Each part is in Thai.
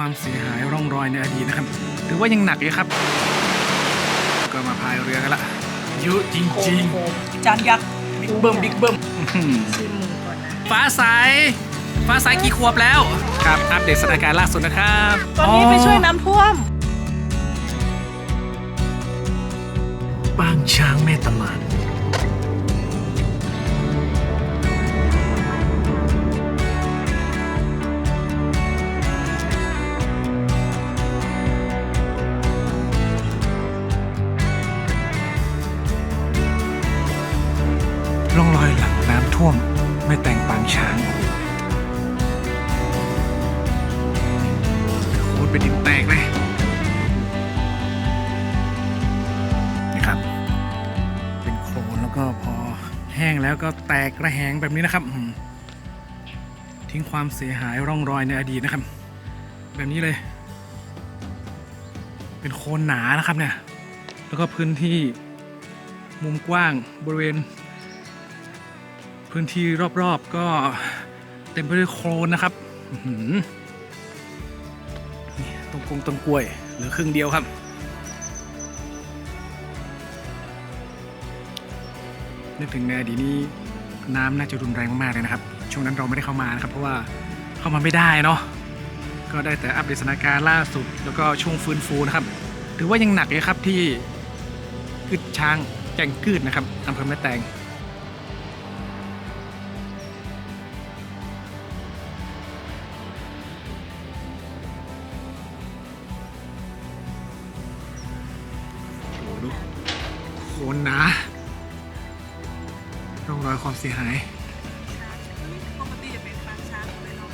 ความเสียหายร่องรอยในอดีตนะครับถือว่ายังหนักอยู่ครับ ก็มาพายเรือกันละเยอะจริงจานยักษ์ๆบิ๊กเบิ้มบิ๊กเบิ้มอื้อหือชิมหมูก่อนนะฟ้าใสฟ้าใสกี่ขวบแล้วครับอัปเดตสถานการณ์ล่าสุดนะครับตอนนี้ไปช่วยน้ำท่วม ปางช้างแม่ตะมาน เป็นดินแตกเลยนี่ครับ เป็นโคลนแล้วก็พอแห้งแล้วก็แตกระแหงแบบนี้นะครับทิ้งความเสียหายร่องรอยในอดีตนะครับ แบบนี้เลย เป็นโคลนหนานะครับเนี่ย แล้วก็พื้นที่มุมกว้างบริเวณ พื้นที่รอบๆก็เต็มไปด้วยโคลนนะครับ ตรงกงตรงกล้วยเหลือครึ่งเดียวครับ นึกถึงในอดีตนี้น้ำน่าจะรุนแรงมากๆเลยนะครับ ช่วงนั้นเราไม่ได้เข้ามานะครับ เพราะว่าเข้ามาไม่ได้เนาะก็ได้แต่อัปเดตสถานการณ์ล่าสุด แล้วก็ช่วงฟื้นฟูนะครับถือว่ายังหนักเลยครับที่กึดช้างแก่งกืดนะครับอำเภอแม่แตง หนาร่องรอยความเสียหาย ปกติจะเป็นปางช้างเลยเนาะ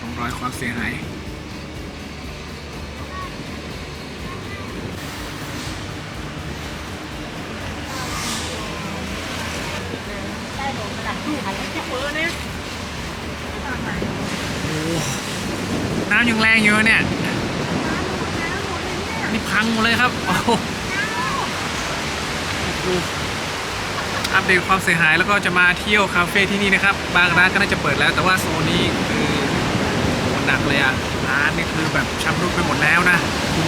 ร่องรอยความเสียหายโอ้น้ำยังแรงอยู่เนี่ย พังหมดเลยครับโอ้โหดูอัปเดตความเสียหายแล้วก็จะมาเที่ยวคาเฟ่ที่นี่นะครับ บางร้านก็น่าจะเปิดแล้ว แต่ว่าโซนนี้คือโหหนักเลยอะร้านนี่คือแบบชำรุดไปหมดแล้วนะโอ้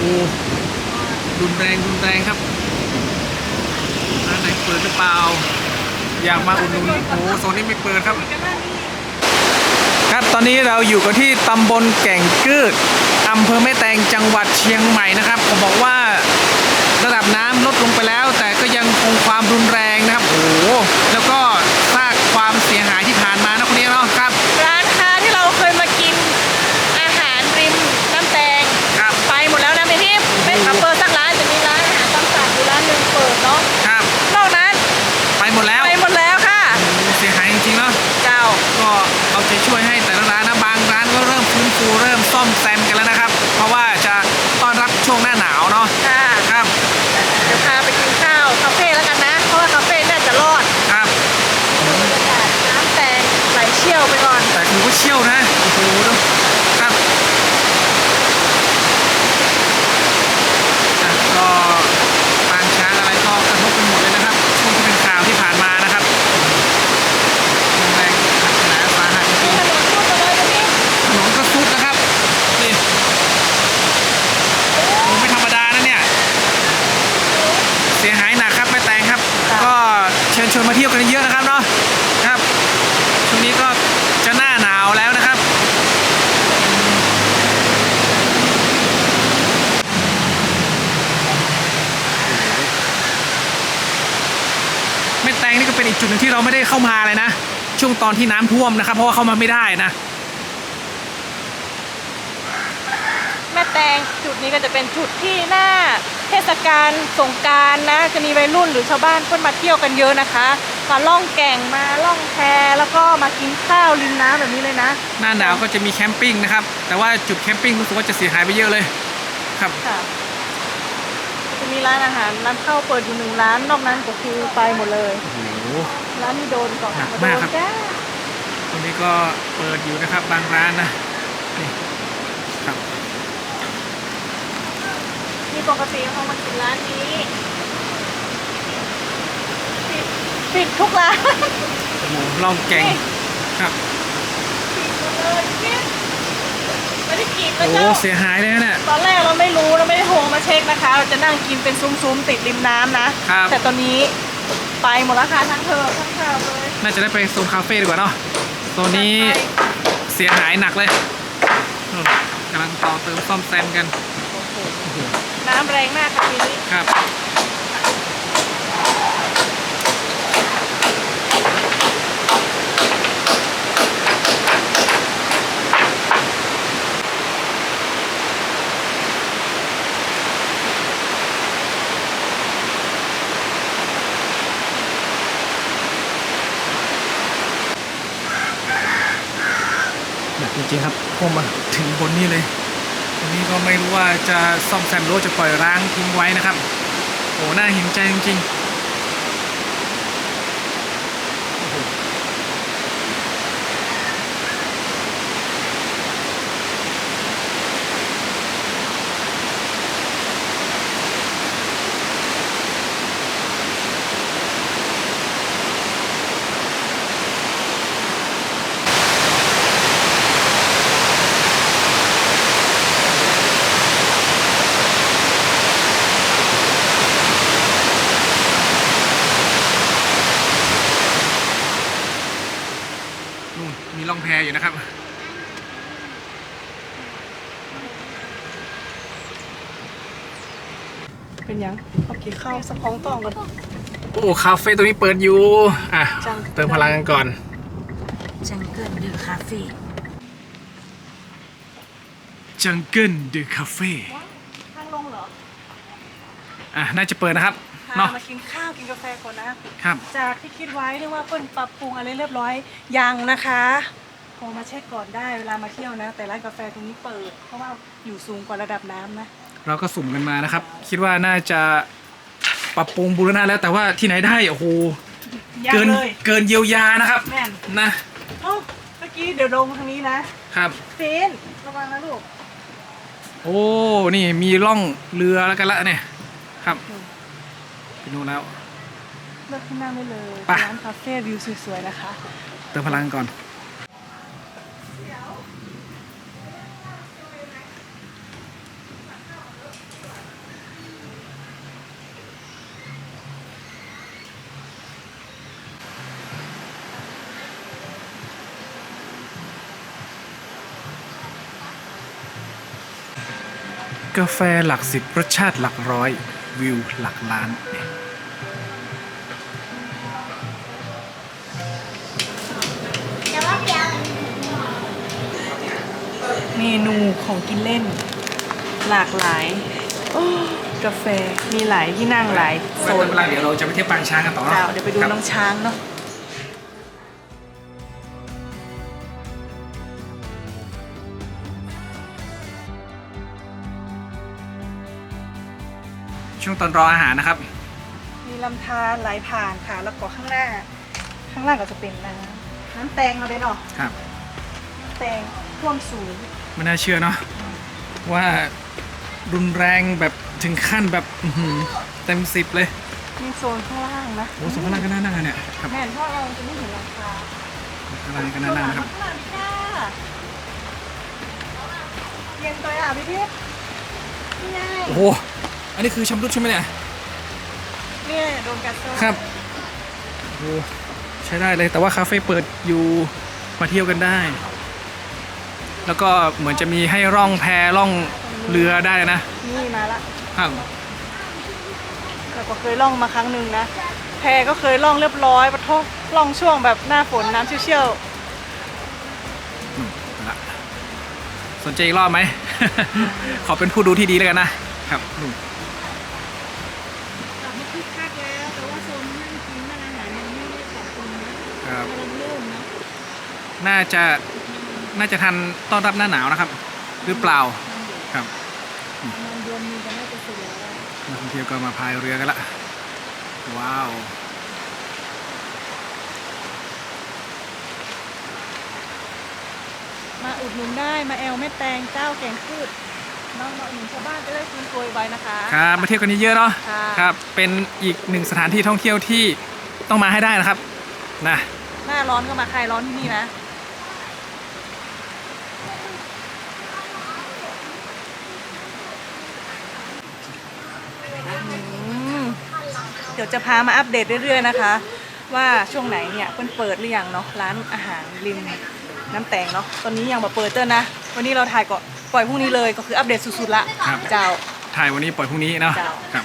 รุนแรงรุนแรงครับร้านไหนเปิดหรือเปล่า อยากมาอุดหนุนโอ้โหโซนนี้ไม่เปิดครับ ครับตอนนี้เราอยู่กันที่ตำบลแก่งกืด อำเภอแม่แตงจังหวัดเชียงใหม่นะครับผมบอกว่าระดับน้ำลดลงไปแล้ว แต่ก็ยังคงความรุนแรงนะครับโอ้โหแล้วก็ซากความเสียหายที่ผ่านมานะคนนี้เนาะครับ ร้านค้าที่เราเคยมากินอาหารริมน้ำแตง ครับ ไปหมดแล้วนะพี่ทิพย์ไม่ขับเปิดสักร้านจะมีร้านอาหารตามสั่งอยู่ร้านหนึ่งเปิดเนาะ ครับ นอกนั้น ไปหมดแล้ว ไปหมดแล้วค่ะ โอ้โหเสียหายจริงๆเนาะ เจ้า ก็เอาใจช่วยให้แต่ละร้านนะบางร้านก็เริ่มฟื้นฟูเริ่มซ่อมแซมกันแล้วนะครับ เพราะว่าจะต้อนรับช่วงหน้าหนาวเนาะ ค่ะ ครับ เดี๋ยวพาไปกินข้าวคาเฟ่แล้วกันนะ เพราะว่าคาเฟ่น่าจะรอด ครับ ดูบรรยากาศน้ำแตงไหลเชี่ยวไปก่อน แต่ถือว่าเชี่ยวนะโอ้โหดูครับ อะก็ปางช้างอะไรก็กระทบไปหมดเลยนะครับ ช่วงที่เป็นข่าวที่ผ่านมานะครับรุนแรงหนาสาหัสจริง ถนนพูดมาเลยพี่ทิพย์ ๆถนนก็ซุดนะครับ นี่โอ้ไม่ธรรมดานะเนี่ย เสียหายหนักครับแม่แตงครับ ก็เชิญชวนมาเที่ยวกันเยอะนะครับเนาะครับช่วงนี้ก็จะหน้าหนาวแล้วนะครับ แม่แตงนี่ก็เป็นอีกจุดหนึ่งที่เราไม่ได้เข้ามาเลยนะ ช่วงตอนที่น้ำท่วมนะครับ เพราะว่าเข้ามาไม่ได้นะ แม่แตงจุดนี้ก็จะเป็นจุดที่หน้าเทศกาลสงกรารนะ จะมีวัยรุ่นหรือชาวบ้านเพื่อนมาเที่ยวกันเยอะนะคะมาล่องแก่งมาล่องแพแล้วก็มากินข้าวริมน้ำแบบนี้เลยนะ หน้าหนาวก็จะมีแคมปิ้งนะครับ แต่ว่าจุดแคมปิ้งรู้สึกว่าจะเสียหายไปเยอะเลยครับค่ะจะมีร้านอาหารร้านข้าวเปิดอยู่หนึ่งร้านนอกนั้นก็คือไปหมดเลยโอ้โห ร้านนี้โดนก่อนหนักโดมากนครับจ้าตรงนี้ก็เปิดอยู่นะครับบางร้านนะนี่ครับมีปกติเขามากินร้านนี้ปิดปิดทุกร้านโอ้โหลองแก่งนี่ครับกรีดหมดเลยเนี่ยไม่ได้กรีดนะโอ้เจ้า เสียหายเลยนะเนี่ย ตอนแรกเราไม่รู้เราไม่ได้โทรมาเช็คนะคะ เราจะนั่งกินเป็นซุ้มๆติดริมน้ำนะครับ แต่ตอนนี้ ไปหมดแล้วค่ะทั้งเธอทั้งเธอเลยน่าจะได้ไปโซนคาเฟ่ดีกว่าเนาะโซนนี้เสียหายหนักเลยนู่นกำลังต่อเติมซ่อมแซมกัน น้ำแรงมากค่ะทีนี้ครับ จริงครับท่วมมาถึงบนนี้เลยทีนี้ก็ไม่รู้ว่าจะซ่อมแซมรถจะปล่อยร้างทิ้งไว้นะครับโอ้หน้าเห็นใจจริงๆโอ้โหนู่นมีล่องแพอยู่นะครับ เป็นยังโอเคเข้าสะพองต้องกันโอ้คาเฟ่ตรงนี้เปิดอยู่ อะจังเติมพลังกันก่อน จังเกิลดือคาเฟ่จังเกิลเดอะคาเฟ่ทางลงเหรอ อะ น่าจะเปิดนะครับพาเนาะมากินข้าวกินกาแฟก่อนนะครับ จากที่คิดไว้เรียกว่าเปิ้นปรับปรุงอะไรเรียบร้อยยังนะคะ โทรมาเช็คก่อนได้เวลามาเที่ยวนะ แต่ร้านกาแฟตรงนี้เปิด เพราะว่าอยู่สูงกว่าระดับน้ำนะ เราก็สุ่มกันมานะครับ คิดว่าน่าจะปรับปรุงบูรณะแล้วแต่ว่าที่ไหนได้โอ้โหยังเกินเลยเกินเยียวยานะครับแม่นนะเอ้าเมื่อกี้เดี๋ยวลงทางนี้นะครับฟีนระวังนะลูกโอ้นี่มีล่องเรือแล้วกันละเนี่ยครับไปดูแล้ว เลือกที่นั่งได้เลยไป ร้านคาเฟ่วิวสวยๆนะคะ เติมพลังก่อน กาแฟหลักสิบรสชาติหลักร้อย วิวหลักล้าน เมนูของกินเล่น หลากหลายโอ้กาแฟมีหลายที่นั่งหลายโซโซนนเวลาเดี๋ยวเราจะไปเที่ยวปางช้างกันต่อเนอะเจ้าเดี๋ยวไปดูครับ น้องช้างเนาะ ช่วงตอนรออาหารนะครับ มีลำธารไหลผ่านค่ะ แล้วก็ข้างหน้า ข้างล่างก็จะเป็นน้ำน้ำแตงเราเลยเนาะครับ น้ำแตงท่วมสูงไม่น่าเชื่อเนาะว่ารุนแรงแบบถึงขั้นแบบอื้อหือเต็มสิบเลยมีโซนข้างล่างนะโอ้สมพลังก็น่านั่งอะเนี่ยครับแม่นเพราะเราจะไม่เห็นราคาสมพลังก็น่านั่งนะครับ ข้างหลังค่ะเย็นตัวอะพี่ทิพย์นี่ไงโอ้โห อันนี้คือชำรุดใช่ไหมเนี่ยเนี่ยโดนกัดโซ่ครับโอ้โหใช้ได้เลย แต่ว่าคาเฟ่เปิดอยู่มาเที่ยวกันได้ แล้วก็เหมือนจะมีให้ร่องแพร่องเรือได้นะนี่มาละครับเราก็เคยล่องมาครั้งหนึ่งนะ แพก็เคยล่องเรียบร้อยปะทบล่องช่วงแบบหน้าฝนน้ำเชี่ยวอืมเอาละสนใจอีกรอบไหม ขอเป็นผู้ดูที่ดีแล้วกันนะครับนู่นๆกลับมาคึกคักแล้ว แต่ว่าโซนนั่งกินนั่งอาหารยังไม่ได้ปรับปรุงนะ ครับกำลังเริ่มนะน่าจะน่าจะทันต้อนรับหน้าหนาวนะครับ หรือเปล่าครับประมาณเดือนหนึงก็น่าจะเสร็จแล้วนักท่องเที่ยวก็มาพายเรือกันละว้าวมาอุดหนุนได้มาแอลแม่แตงเจ้าแกงพืชน้องๆหนุนชาวบ้านจะได้ฟื้นตัวไว้นะคะ ครับมาเที่ยวกันเยอะๆเนาะค่ะ ครับ เป็นอีกหนึ่งสถานที่ท่องเที่ยวที่ต้องมาให้ได้นะครับนะ หน้าร้อนก็มาคลายร้อนที่นี่นะอืมเดี๋ยวจะพามาอัปเดตเรื่อยๆนะคะ ว่าช่วงไหนเนี่ยเพิ่นเปิดหรือยังเนาะร้านอาหารริมน้ำแตงเนาะตอนนี้ยังมาเปิดเต้นนะ วันนี้เราถ่ายก่อนปล่อยพรุ่งนี้เลยก็คืออัปเดตสุดๆละครับ เจ้าถ่ายวันนี้ปล่อยพรุ่งนี้เนาะจ้า ครับ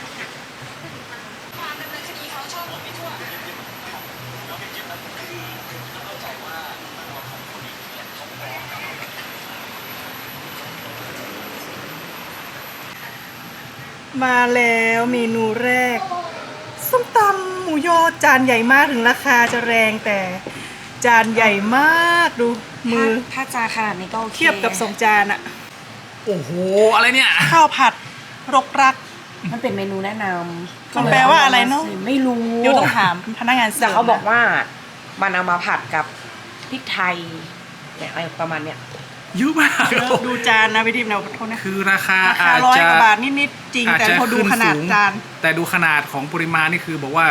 มาแล้วเมนูแรกส้มตำหมูยอจานใหญ่มากถึงราคาจะแรงแต่จานใหญ่มากดูมือถ้าจานขนาดนี้ก็โอเคเทียบกับสองจานอะโอ้โหอะไรเนี่ย ข้าวผัดรกรัก มันเป็นเมนูแนะนำมันแปลว่าอะไรเนอะไม่รู้เดี๋ยวต้องถามพนักงานเสิแต่ร์ฟเขาบอกนะว่า มันเอามาผัดกับพริกไทยเนี่ยอะไรประมาณเนี้ย เยอะมากดูจานนะพี่ทิพย์นะโทษนะคือราคาราคาอาจร้อยจะกว่าบาทนิดๆจริง อาจแต่จะพอดูขึ้นขนาดสูงจาน แต่ดูขนาดของปริมาณนี่คือบอกว่า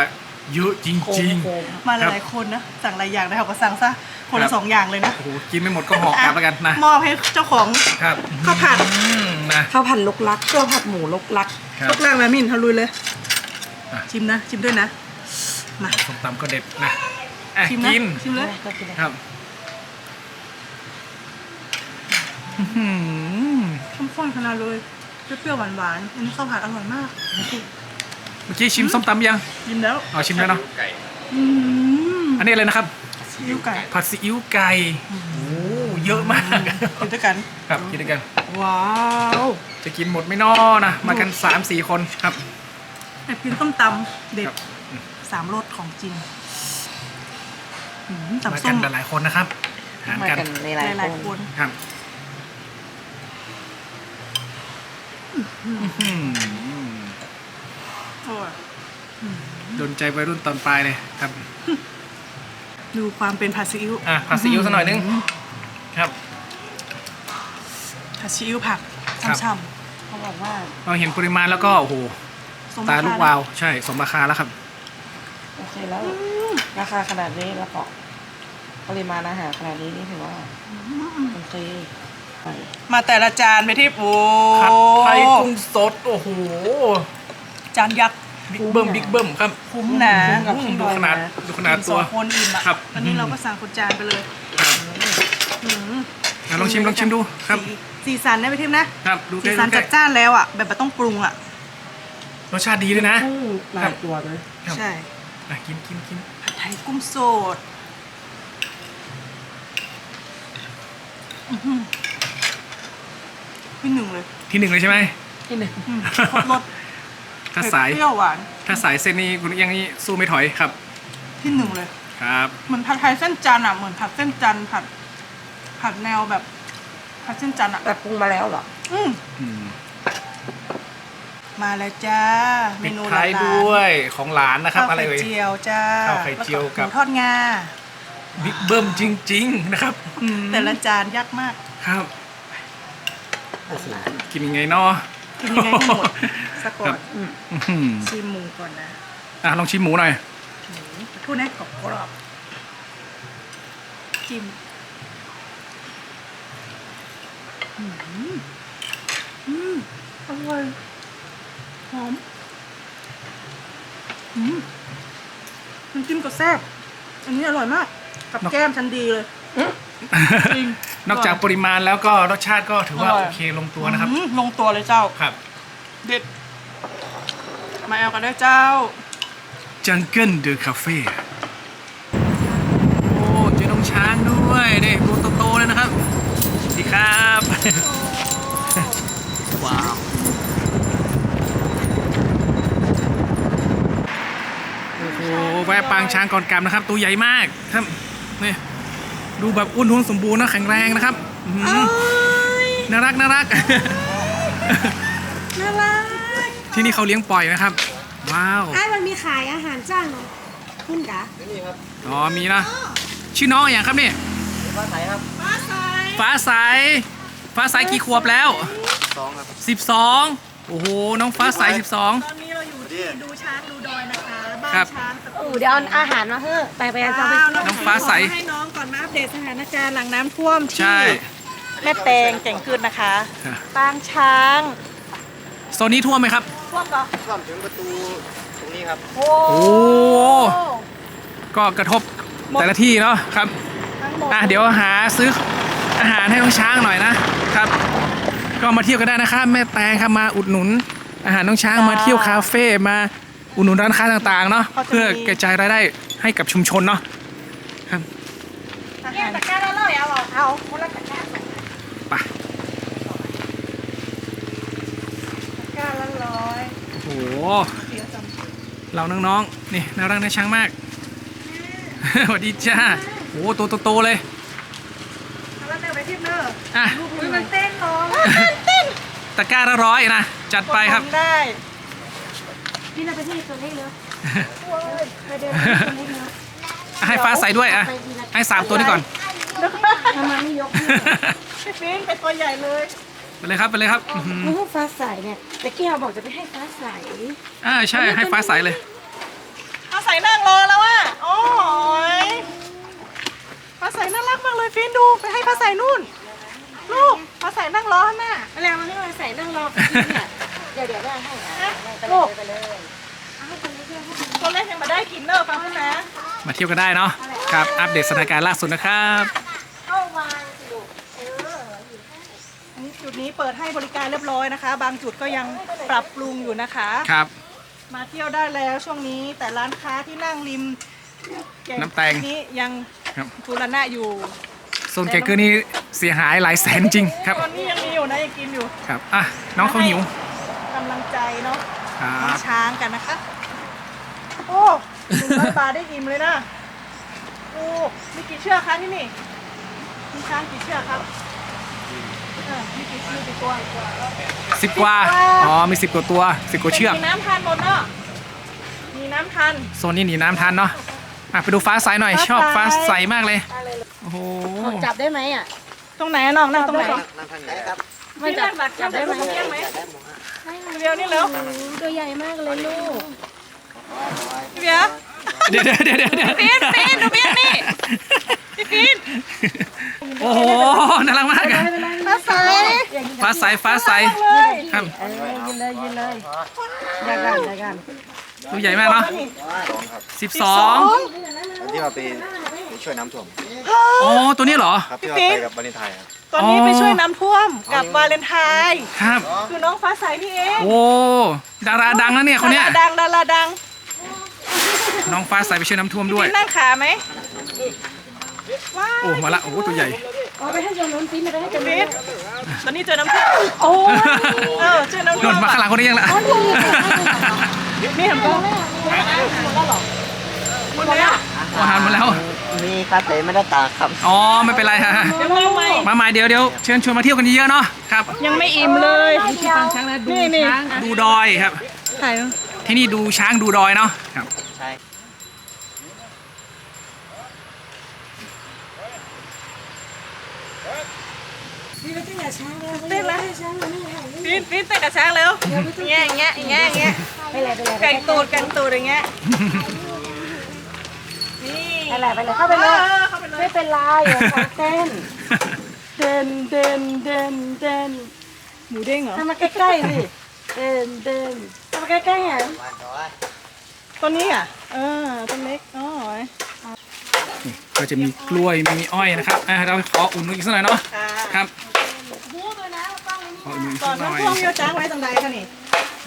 เยอะจโคริง โคมมาหลายๆคนนะ สั่งหลายอย่างนะครับก็สั่งซะคนครัละบ สองอย่างเลยนะๆโอ้โหกินไม่หมดก็ห่อกลับแล้วกันนะมอบให้เจ้าของครับข้าวผัดอืมนะ ข้าวผัดลกลักข้าวผัดหมูลกลัก ครับ ทุกแรกเลยมินทะลุยเลย อะ ชิมนะ ชิมด้วยนะ มา ส้มตำก็เด็ดนะอะชิมนะกินชิมเลยก็กินได้ครับอื้อหือ เข้มข้นขนาดเลยเปรี้ยวๆหวานๆอันนี้ข้าวผัดอร่อยมากเมื่อกี้ชิมส้มตำยังชิมแล้วอ๋อชิมแล้วเนาะอืมอันนี้อะไรนะครับซีอิ๊วไก่ผัดซีอิ๊วไก่โอ้โหเยอะมากกินด้วยกันครับกินด้วยกัน ว้าวจะกินหมดไม่นอนะมากัน3 4คนครับแอบกินต้มตำเด็ดครับสามรสของจริงอืมมาตำกัส้นมหลายๆคนนะครับหารมากันกันในหลายหลายๆคคนนครับ โอ้ยโดนใจวัยรุ่นตอนปลายเลยครับ ดูความเป็นผัดซีอิ๊วอะผัดซีอิ๊วสักหน่อยนึง ครับ ผัดซีอิ๊วผักครับ ช่เขาบอกว่าเราเห็นปริมาณแล้วก็โอ้โหำสมตาราคลูกวาว ใช่ สมราคาแล้วครับ โอเคแล้ว ราคาขนาดนี้แล้วก็ปริมาณอาหารขนาดนี้นี่ถือว่าโอเคไป มาแต่ละจานไปที่โอ้ผัดไทยกุ้งสด โอ้โห จานยักษ์บิ๊กเบิ้มบิ๊กเบิ้มครับคุ้มนะอืมดูขนาดดูขนาดกิสตัอวงคนอิ่มอะครับอันนี้เราก็สั่งคนจานไปเลยครับอืมอะลองชิมลองชิมดูครับสีสีสันนะพี่ทิมนะครับดูสีใกล้สันๆจัดจ้านแล้วอะแบบไม่ต้องปรุงอะรสชาติดีด้วยนะกุ้งหลายตัวเลยครับใช่อะกินกินกินผัดไทยกุ้งสด อื้อหือพี่หนึ่งเลยที่หนึ่งเลยใช่ไหมที่หนึ่งอืมครบรสถ้าเผ็ดสายเปรี้ยวหวานถ้าสายเส้นนี้คุณยังนี่สู้ไม่ถอยครับ ที่หนึ่งเลย ครับ เหมือนผัดไทยเส้นจันทร์อะเหมือนผัดเส้นจันทร์ผัด ผัดแนวแบบ ผัดเส้นจันทร์อะแต่ปรุงมาแล้วเหรอ อืมอืมมาแล้วจ้าเมปิดนูท้ายหลานๆด้วยของหลานนะครับข้าวอะไรไข่เอ่ย เจียวจ้าข้าวไข่เจียวกับ แล้หมูทอดงา บิ๊กเบิ้มจริง ๆ นะครับอืมแต่ละจานยากมาก ครับ โอ้โหกินยังไงเนาะกินยังไงให้หมดสักก่อครันบอื้อหือชิมหมูก่อนนะอะลองชิมหมูหน่อยหมูพูดนะกรอบกรอบๆจิ้มอืมอืมอร่อยหอมอืมน้ำจิ้มก็แซ่บอันนี้อร่อยมาก กับเนอะแก้มชั้นดีเลยจริง นอกจากปริมาณแล้วก็รสชาติก็ถือว่าอร่อย โอเคลงตัวนะครับ อืมลงตัวเลยเจ้า ครับเด็ด มาแอลกันได้เจ้า จังเกิลเดอะคาเฟ่โอ้เจอน้องช้างด้วยนี่ตัวโตๆเลยนะครับสวัสดีครับ ว้าว โอ้โหแวะปางช้างก่อนกลับนะครับ ตัวใหญ่มากครับนี่ ดูแบบอ้วนท้วนสมบูรณ์นะแข็งแรงนะครับอื้อหือน่ารักน่ารัก น่ารักที่นี่เขาเลี้ยงปล่อยนะครับ ว้าว ไอ้มันมีขายอาหารจ้างเหรอคุณกะอ๋อมีนะ ชื่อน้องอย่างครับเนี่ยฟ้าใสครับฟ้าใสฟ้าใสฟ้าใสกี่ขวบแล้ว สองครับสิบสองโอ้โห น้องฟ้าใสสิบสองตอนนี้เราอยู่ที่ดูช้างดูดอยนะคะบ้าน ครับ ช้างตะโอ้กูเดี๋ยวเอาอาหารมาเฮ้อะไปไปเอาไปว้าวน้องฟ้าใส ขอให้น้องก่อนมาอัปเดตสถานการณ์หลังน้ำท่วมที่ใช่ แม่แตงแก่งขึ้นนะคะอะ ปางช้างโซนนี้ท่วมไหมครับพวกก็ท่วมถึงประตูตรงนี้ครับ โอ้โอ้ ก็กระทบแต่ละที่เนาะครับ ทั้งหมดอะเดี๋ยวหาซื้ออาหารให้น้องช้างหน่อยนะครับ ก็มาเที่ยวกันได้นะครับแม่แตงครับมาอุดหนุน อาหารน้องช้างมาเที่ยวคาเฟ่มา อุดหนุนร้านค้าต่างๆเนาะเพื่อกระจายรายได้ให้กับชุมชนเนาะครับอาหารตะกร้าละร้อยเอาเหรอเอาคนละตะกร้าไปตะกร้าละร้อยโอ้โหเดี๋ยวจเราน้องๆนี่น่ารักน่าช้างมาก สวัสดีจ้าโอ้โหตัวโตๆเลยำแล้วเดินไปที่เนอร์อะอุ้ยมันเต้นน้องตะกร้าละร้อยนะจัดไปครับทำได้ พี่เราไปที่ตัวเล็กเนอะไปเดินตัวเล็กเนอะให้ฟ้าใสด้วยอะ ให้สามตัวนี้ก่อนทำไมไม่ยกพี่ฟินเป็นตัวใหญ่เลยไปเลยครับไปเลยครับอื้อหือมึงฟ้าใสเนี่ยแต่กี้เราบอกจะไปให้ฟ้าใสอ่าใช่ให้ฟ้าใสเลยเอาใส่นั่งรอแล้วอะโอ้ยฟ้าใสน่ารักมากเลยฟินดูไปให้ฟ้าใสนู่นลูกฟ้าใสนั่งรอข้างหน้าแล้วมันให้มาใส่นั่งรอพี่เนี่ย เดี๋ยวเดี๋ยวได้ให้อะไปเลยไปเลยตัวเล็กยังมาได้กินเนอร์ฟังคุณนะมาเที่ยวกันได้เนาะครับอัปเดตสถานการณ์ล่าสุดนะครับเข้าวางสิลูกเอออันนี้จุดนี้เปิดให้บริการเรียบร้อยนะคะ บางจุดก็ยังปรับปรุงอยู่นะคะครับ มาเที่ยวได้แล้วช่วงนี้แต่ร้านค้าที่นั่งริมน้ำแตงนี้ยังครับบูรณะอยู่โซนแกเกอร์นี่เสียหายหลายแสนจริงครับตอนนี้ยังมีอยู่นะยังกินอยู่ครับอะน้องเขาหิว กำลังใจเนาะครัน้องบช้างกันนะคะ โอ้หนึ่งร้อยบาทได้อิ่มเลยนะโอ้มีกี่เชือกคะที่นี่มีช้างกี่เชือกครับเออมีกี่มีกี่ตัว สิบกว่าอ๋อ มีสิบกว่าตัวสิบกว่าเชือก มีน้ำทานบนเนาะมีน้ำทันโซนนี้หนีน้ำทันเนาะ อะ ไปดูฟ้าใสหน่อย ฟ้าใส ชอบฟ้าใสมากเลย โอ้โห จับได้ไหมอะ ตรงไหนอะน้องนั่งตรงไหน นั่งทางไหนครับมาจับจับได้ไหมเลี้ยงไหม เดียวนี่แล้วตัวใหญ่มากเลยลูกพี่เบียร์เดี๋ยวเดี๋ยวเดี๋ยวเดี๋ยวเดี๋ยวปีนปีนดูปีนนี่พี่ปีนโอ้โหน่ารักมากอะฟ้าใสฟ้าใสฟ้าใสเลยครับเออยืนเลยยืนเลยได้กันได้กันตัวใหญ่มากเนาะสิบสองอันที่เราไปไปช่วยน้ำท่วมอ๋อตัวนี้เหรอครับที่เราไปกับบาเลนไทน์ครับ ตอนนี้ไปช่วยน้ำท่วมกับวาเลนไทน์ครับ คือน้องฟ้าใสนี่เองโอ้ดาราดังนะเนี่ยคนเนี้ยดาราดังดาราดังน้องฟ้าใสไปช่วยน้ำท่วมด้วยพี่นั่งขาไหมว้าวโอ้มาละโอ้ตัวใหญ่ เอาไปให้โยนน้นปิ้นไปให้จปีนตอนนี้เจอน้ำท่วมโอ้ยเออเจอน้ำหท่วล่มนมาข้างหลังคนนี้ยังละนี่เห็นปะคนเนี้ยโอ้หันมาแล้ว มีครับแต่ไม่ได้ตากครับอ๋อไม่เป็นไรฮะเดี๋ยวมาใหม่มาใหม่เดี๋ยวเดี๋ยวเชิญชวนมาเที่ยวกันเยอะๆเนาะครับยังไม่อิ่มเลยนี่นี่ดูดอยครับถ่ายที่นี่ดูช้างดูดอยเนาะครับใช่เต้นแล้วปีนปีนเต้นกับช้างแล้วอย่างเงี้ยอย่างเงี้ยอย่างเงี้ยอย่างเงี้ยไปเลยไปเลยแกงตูดแกงตูดอย่างเงี้ย นี่ไปเลยไปเลยเข้าไปเลยออเข้าไปเลยไม่เป็นไรอย่าขอเต้นเดินเดินเดินเดินหมูเด้งเหรอ ทำมาใกล้ๆสิเดินเดินทำมาใกล้ๆอะตัวนี้อะ เออตัวเล็กอ๋อก็จะมีกล้วยมีอ้อยนะครับอะเราขออุ่นนอีกสักหน่อยเนาะค่ะครับขออุ่นนอีกก่อสันกหน่อยน้ำท่วมโยจ้างไว้ตรงใดคะนี่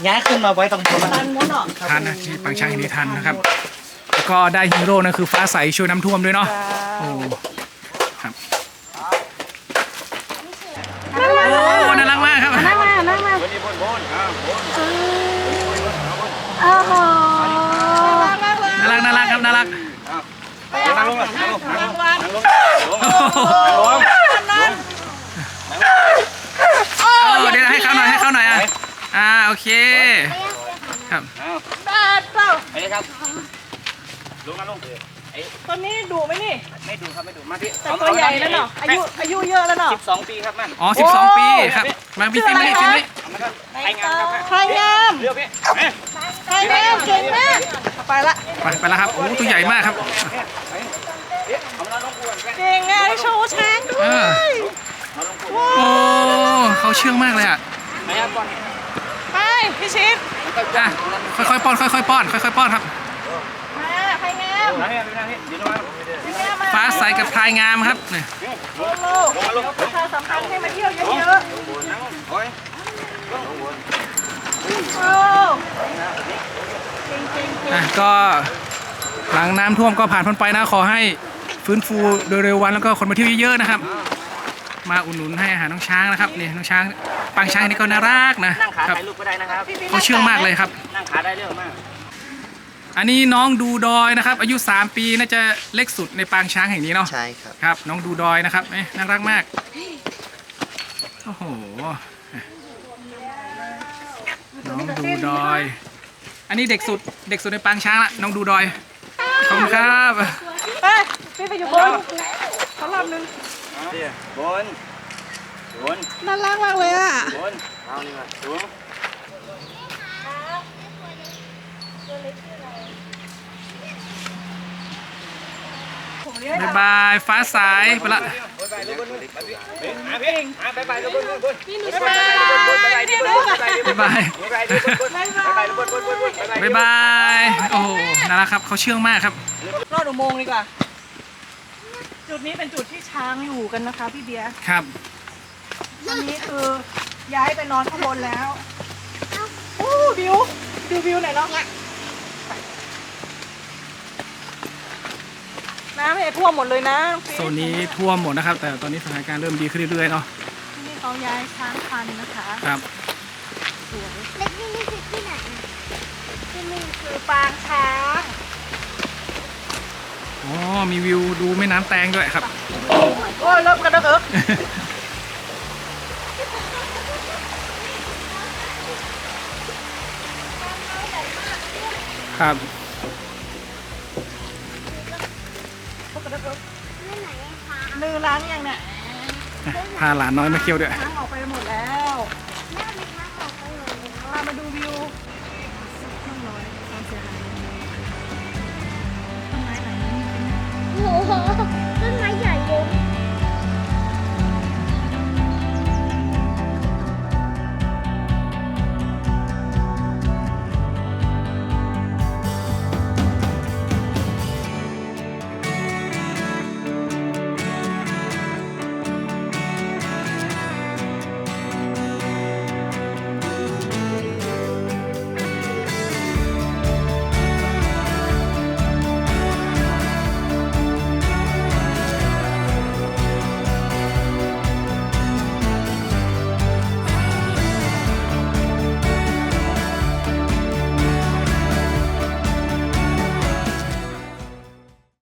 ย้ายขึ้นมาไว้ตรงนี้ตันมดเนาะ ทันนะที่ปางช้างแห่งนี้ทันนะครับ แล้วก็ได้ฮีโร่นะคือฟ้าใสช่วยน้ำท่วมด้วยเนาะโอ้ครับโอ้น่ารักมากครับนั่งมานั่งมาวันนี้บนบนครับบนโอ้โหน่ารักน่ารักครับน่ารักนั่งลงนั่งลงนั่งลงรางวัลนั่งลงโอ้โหนั่นเออเดี๋ยวให้เขาหน่อยให้เขาหน่อยอะอ่าโอเคครับแปดเปล่าไปเลยครับ ลงนั่งลงตัวนี้ดุไหมนี่ ไม่ดูครับไม่ดูมาพี่แต่ตัวใหญ่แล้วเนาะ อายุอายุเยอะแล้วเนาะ สิบสองปีครับมาอ๋อ 12 ปีครับ มาพี่ฟิล์มนี่ฟิล์มนี่มันก็ไปงานครับใครงามเลือกพี่ใครงามเก่งมากเอาไปละไปไปแล้วครับ โอ้ตัวใหญ่มากครับเอามาลงกูกันเก่งงานโชว์ช้างด้วเออยว้าชื่องมากเลยอะไหนครับก่อนไปพี่ชิด อะค่อยๆป้อนค่อยๆป้อนค่อยๆป้อนครับ ฟ้าใสกับพลายงามครับนี่ลูกๆเดี๋ยวประชาสัมพันธ์ให้มาเที่ยวเยอะนั่งโอ้ยๆโอ้จริงจริงจริงอะก็หลังน้ำท่วมก็ผ่านพ้นไปนะขอให้ฟื้นฟูโดยเร็ววันแล้วก็คนมาเที่ยวเยอะๆนะครับ มาอุดหนุนให้อาหารน้องช้างนะครับนี่น้องช้างปางช้างนี่ก็น่ารักนะนั่งขาครับถ่ายรูปก็ได้นะครับเขาเชื่องมากเลยครับนั่งขาได้เร็วมาก อันนี้น้องดูดอยนะครับ อายุ 3 ปีน่าจะเล็กสุดในปางช้างแห่งนี้เนาะใช่ครับ ครับ น้องดูดอยนะครับเอ๊ะน่ารักมากโอ้โหน้องดูดอย อันนี้เด็กสุดเด็กสุดในปางช้างละน้องดูดอยขอบคุณครับไปพี่ไปอยู่บนเขาลำหนึ่งบนบนน่ารักมากเลยอะบนเอานี่มาสูง บ๊ายบายฟ้าใสไปละหาพี่หาไปไปบนบนบนบ๊ายบายพี่นุ๊กบ๊ายบายไปบนบนไปบนบนบนบนไปบ๊ายบายโอ้โหน่ารักครับเขาเชื่องมากครับรอดอุโมงค์ดีกว่า จุดนี้เป็นจุดที่ช้างอยู่กันนะคะพี่เบียร์ครับอันนี้คือย้ายไปนอนข้างบนแล้วโอ้วิวดูวิวหน่อยเนาะ น้ำเนี่ยท่วมหมดเลยนะโซนนี้ท่วมหมดนะครับ แต่ตอนนี้สถานการณ์เริ่มดีขึ้นเรื่อยๆเนาะที่นี่เขาย้ายช้างพันธุ์นะคะครับสวยเล็กนี่นี่คือที่ไหนที่นี่คือปางช้างอ๋อมีวิวดูแม่น้ำแตงด้วยครับ โอ้ยเริ่มกระเดกเอิกครับ ลือล้างยังเนี่ยพาหลานน้อยมาเที่ยวด้วย ล้างออกไปหมดแล้วแม่ไม่ค้าของไปเลยพามาดูวิวต้นน้อยความเสียหายต้นไม้ไหนโอ้โห